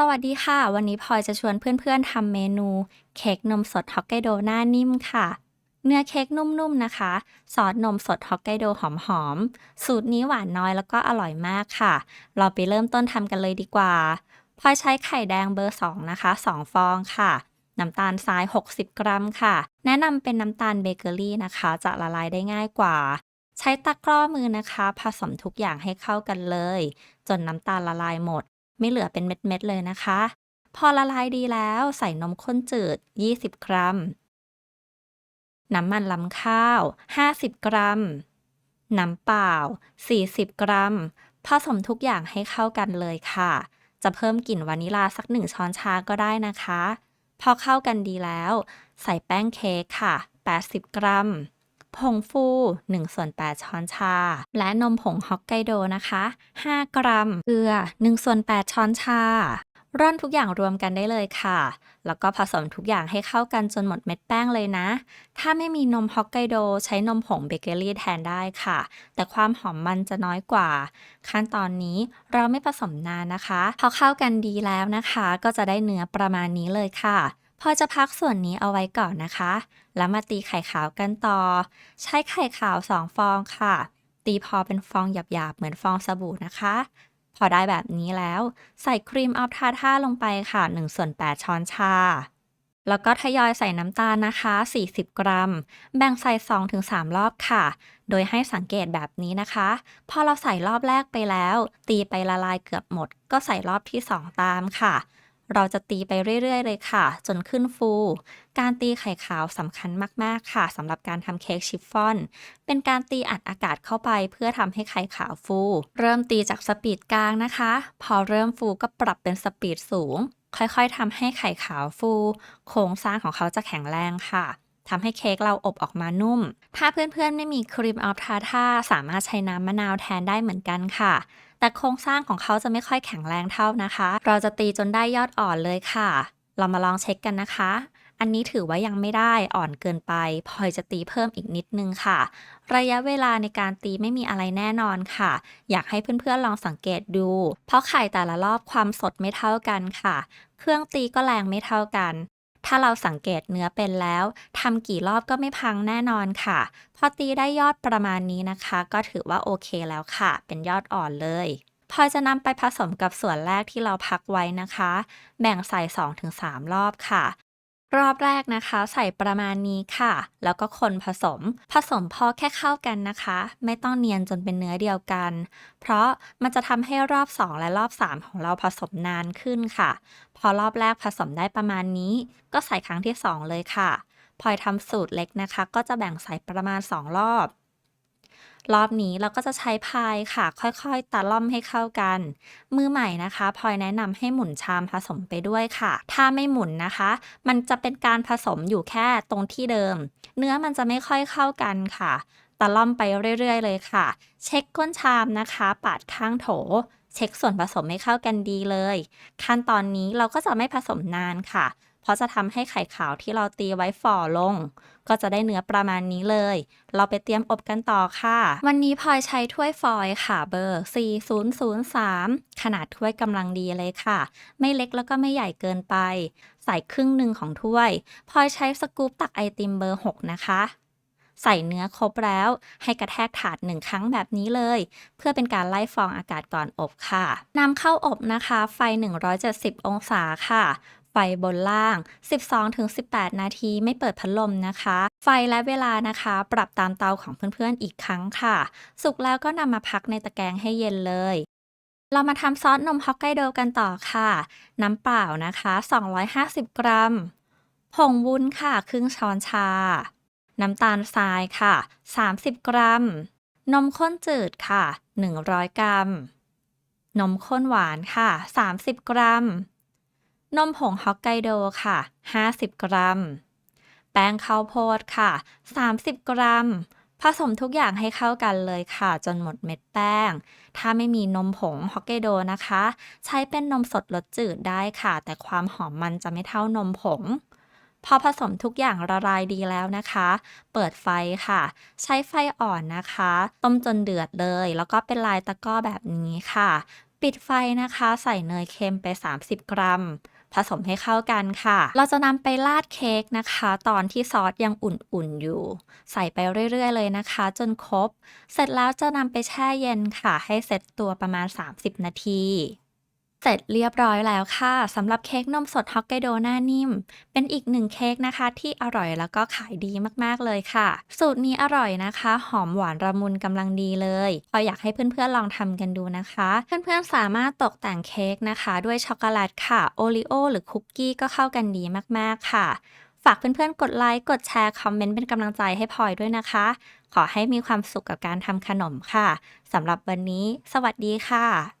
สวัสดีค่ะ วันนี้พลอยจะชวนเพื่อนๆทำเมนู เค้กนมสดฮอกไกโดหน้านิ่มค่ะ เนื้อเค้กนุ่มๆนะคะ ซอสนมสดฮอกไกโดหอมๆ สูตรนี้หวานน้อยแล้วก็อร่อยมากค่ะ เราไปเริ่มต้นทำกันเลยดีกว่าพลอยใช้ไข่แดงเบอร์ 2 นะคะ 2 ฟองค่ะ น้ำตาลทราย 60 กรัมค่ะ แนะนำเป็นน้ำตาลเบเกอรี่นะคะ จะละลายได้ง่ายกว่า ใช้ตะกร้อมือนะคะ ผสมทุกอย่างให้เข้ากันเลย จนน้ำตาลละลายหมด ไม่เหลือเป็นเม็ดๆเลยนะคะ พอละลายดีแล้วใส่นมข้นจืด 20 กรัม น้ำมันลำข้าว 50 กรัม น้ำเปล่า 40 กรัม ผสมทุกอย่างให้เข้ากันเลยค่ะ จะเพิ่มกลิ่นวานิลาสักหนึ่งช้อนชาก็ได้นะคะ พอเข้ากันดีแล้ว ใส่แป้งเค้กค่ะ 80 กรัม ผงฟู 1 ส่วน 8 ช้อนชา และนมผงฮอกไกโดนะคะ 5 กรัม เกลือ 1 ส่วน 8 ช้อนชา ร่อนทุกอย่างรวมกันได้เลยค่ะ แล้วก็ผสมทุกอย่างให้เข้ากันจนหมดเม็ดแป้งเลยนะ ถ้าไม่มีนมฮอกไกโดใช้นมผงเบเกอรี่แทนได้ค่ะ แต่ความหอมมันจะน้อยกว่า ขั้นตอนนี้เราไม่ผสมนานนะคะ พอเข้ากันดีแล้วนะคะ ก็จะได้เนื้อประมาณนี้เลยค่ะ พอจะพักส่วนนี้เอาไว้ก่อนนะคะ แล้วมาตีไข่ขาวกันต่อ ใช้ไข่ขาว 2 ฟองค่ะ ตีพอเป็นฟองหยาบๆ เหมือนฟองสบู่นะคะ พอได้แบบนี้แล้ว ใส่ครีมออฟทาท่าลงไปค่ะ1ส่วน8ช้อนชา แล้วก็ทยอยใส่น้ำตาลนะคะ 40 กรัม แบ่งใส่ 2-3 รอบค่ะ โดยให้สังเกตแบบนี้นะคะ พอเราใส่รอบแรกไปแล้ว ตีไปละลายเกือบหมด ก็ใส่รอบที่ 2 ตามค่ะ เราจะตีไปเรื่อย ๆ เลยค่ะ จนขึ้นฟู การตีไข่ขาวสำคัญมาก ๆ ค่ะสำหรับการทำเค้กชิฟฟ่อน เป็นการตีอัดอากาศเข้าไปเพื่อทำให้ไข่ขาวฟู เริ่มตีจากสปีดกลางนะคะ พอเริ่มฟูก็ปรับเป็นสปีดสูง ค่อยๆทำให้ไข่ขาวฟู โครงสร้างของเขาจะแข็งแรงค่ะทำให้เค้กเราอบออกมานุ่ม ถ้าเพื่อนๆ ไม่มีครีมออฟทาท่าสามารถใช้น้ำมะนาวแทนได้เหมือนกันค่ะ แต่โครงสร้างของเขาจะไม่ค่อยแข็งแรงเท่านะคะ เราจะตีจนได้ยอดอ่อนเลยค่ะ เรามาลองเช็คกันนะคะ อันนี้ถือว่ายังไม่ได้อ่อนเกินไปพลอยจะตีเพิ่มอีกนิดนึงค่ะ ระยะเวลาในการตีไม่มีอะไรแน่นอนค่ะ อยากให้เพื่อนๆลองสังเกตดู เพราะไข่แต่ละรอบความสดไม่เท่ากันค่ะ เครื่องตีก็แรงไม่เท่ากัน ถ้าเราสังเกตเนื้อเป็นแล้วทำกี่รอบก็ไม่พังแน่นอนค่ะ พอตีได้ยอดประมาณนี้นะคะ ก็ถือว่าโอเคแล้วค่ะ เป็นยอดอ่อนเลยพอจะนำไปผสมกับส่วนแรกที่เราพักไว้นะคะ แบ่งใส่ 2-3 รอบค่ะ รอบแรกนะคะใส่ประมาณนี้ค่ะ แล้วก็คนผสม ผสมพอแค่เข้ากันนะคะ ไม่ต้องเนียนจนเป็นเนื้อเดียวกัน เพราะมันจะทำให้รอบ 2 และรอบ 3 ของเราผสมนานขึ้นค่ะ พอรอบแรกผสมได้ประมาณนี้ ก็ใส่ครั้งที่ 2 เลยค่ะพลอยทำสูตรเล็กนะคะ ก็จะแบ่งใส่ประมาณ 2 รอบ รอบนี้เราก็จะใช้พายค่ะ ค่อยๆตะล่อมให้เข้ากัน มือใหม่นะคะพลอยแนะนำให้หมุนชามผสมไปด้วยค่ะ ถ้าไม่หมุนนะคะ มันจะเป็นการผสมอยู่แค่ตรงที่เดิม เนื้อมันจะไม่ค่อยเข้ากันค่ะ ตะล่อมไปเรื่อยๆ เลยค่ะ เช็คก้นชามนะคะ ปาดข้างโถเช็คส่วนผสมให้เข้ากันดีเลย ขั้นตอนนี้เราก็จะไม่ผสมนานค่ะ เพราะจะทำให้ไข่ขาวที่เราตีไว้ฝ่อลง ก็จะได้เนื้อประมาณนี้เลย เราไปเตรียมอบกันต่อค่ะ วันนี้พลอยใช้ถ้วยฟอยล์ค่ะเบอร์ 4003 ขนาดถ้วยกำลังดีเลยค่ะ ไม่เล็กแล้วก็ไม่ใหญ่เกินไป ใส่ครึ่งหนึ่งของถ้วยพลอยใช้สกู๊ปตักไอติมเบอร์ 6 นะคะใส่เนื้อครบแล้ว ให้กระแทกถาดหนึ่งครั้งแบบนี้เลย เพื่อเป็นการไล่ฟองอากาศก่อนอบค่ะนำเข้าอบนะคะ ไฟ 170 องศาค่ะ ไฟบนล่าง 12-18 นาทีไม่เปิดพัดลมนะคะ ไฟและเวลานะคะ ปรับตามเตาของเพื่อนๆอีกครั้งค่ะ สุกแล้วก็นำมาพักในตะแกรงให้เย็นเลย เรามาทำซอสนมฮอกไกโดกันต่อค่ะ น้ำเปล่านะคะ 250 กรัม ผงวุ้นค่ะ ครึ่งช้อนชา น้ำตาลทรายค่ะ 30 กรัม นมข้นจืดค่ะ 100 กรัมนมข้นหวานค่ะ 30 กรัม นมผงฮอกไกโดค่ะ 50 กรัม แป้งข้าวโพดค่ะ 30 กรัม ผสมทุกอย่างให้เข้ากันเลยค่ะ จนหมดเม็ดแป้ง ถ้าไม่มีนมผงฮอกไกโดนะคะ ใช้เป็นนมสดรสจืดได้ค่ะ แต่ความหอมมันจะไม่เท่านมผงพอผสมทุกอย่างละลายดีแล้วนะคะ เปิดไฟค่ะ ใช้ไฟอ่อนนะคะ ต้มจนเดือดเลย แล้วก็เป็นลายตะก้อแบบนี้ค่ะ ปิดไฟนะคะ ใส่เนยเค็มไป 30 กรัม ผสมให้เข้ากันค่ะ เราจะนำไปราดเค้กนะคะ ตอนที่ซอสยังอุ่นๆอยู่ ใส่ไปเรื่อยๆเลยนะคะ จนครบ เสร็จแล้วจะนำไปแช่เย็นค่ะ ให้เสร็จตัวประมาณ 30 นาที เสร็จเรียบร้อยแล้วค่ะสำหรับเค้กนมสดฮอกไกโดหน้านิ่ม เป็นอีกหนึ่งเค้กนะคะที่อร่อยแล้วก็ขายดีมากๆเลยค่ะ สูตรนี้อร่อยนะคะ หอมหวานระมุนกำลังดีเลยพออยากให้เพื่อนๆลองทำกันดูนะคะ เพื่อนๆสามารถตกแต่งเค้กนะคะ ด้วยช็อกโกแลตค่ะโอริโอหรือคุกกี้ก็เข้ากันดีมากๆค่ะ ฝากเพื่อนๆกดไลค์กดแชร์คอมเมนต์เป็นกำลังใจให้พลอยด้วยนะคะ ขอให้มีความสุขกับการทำขนมค่ะสำหรับวันนี้ สวัสดีค่ะ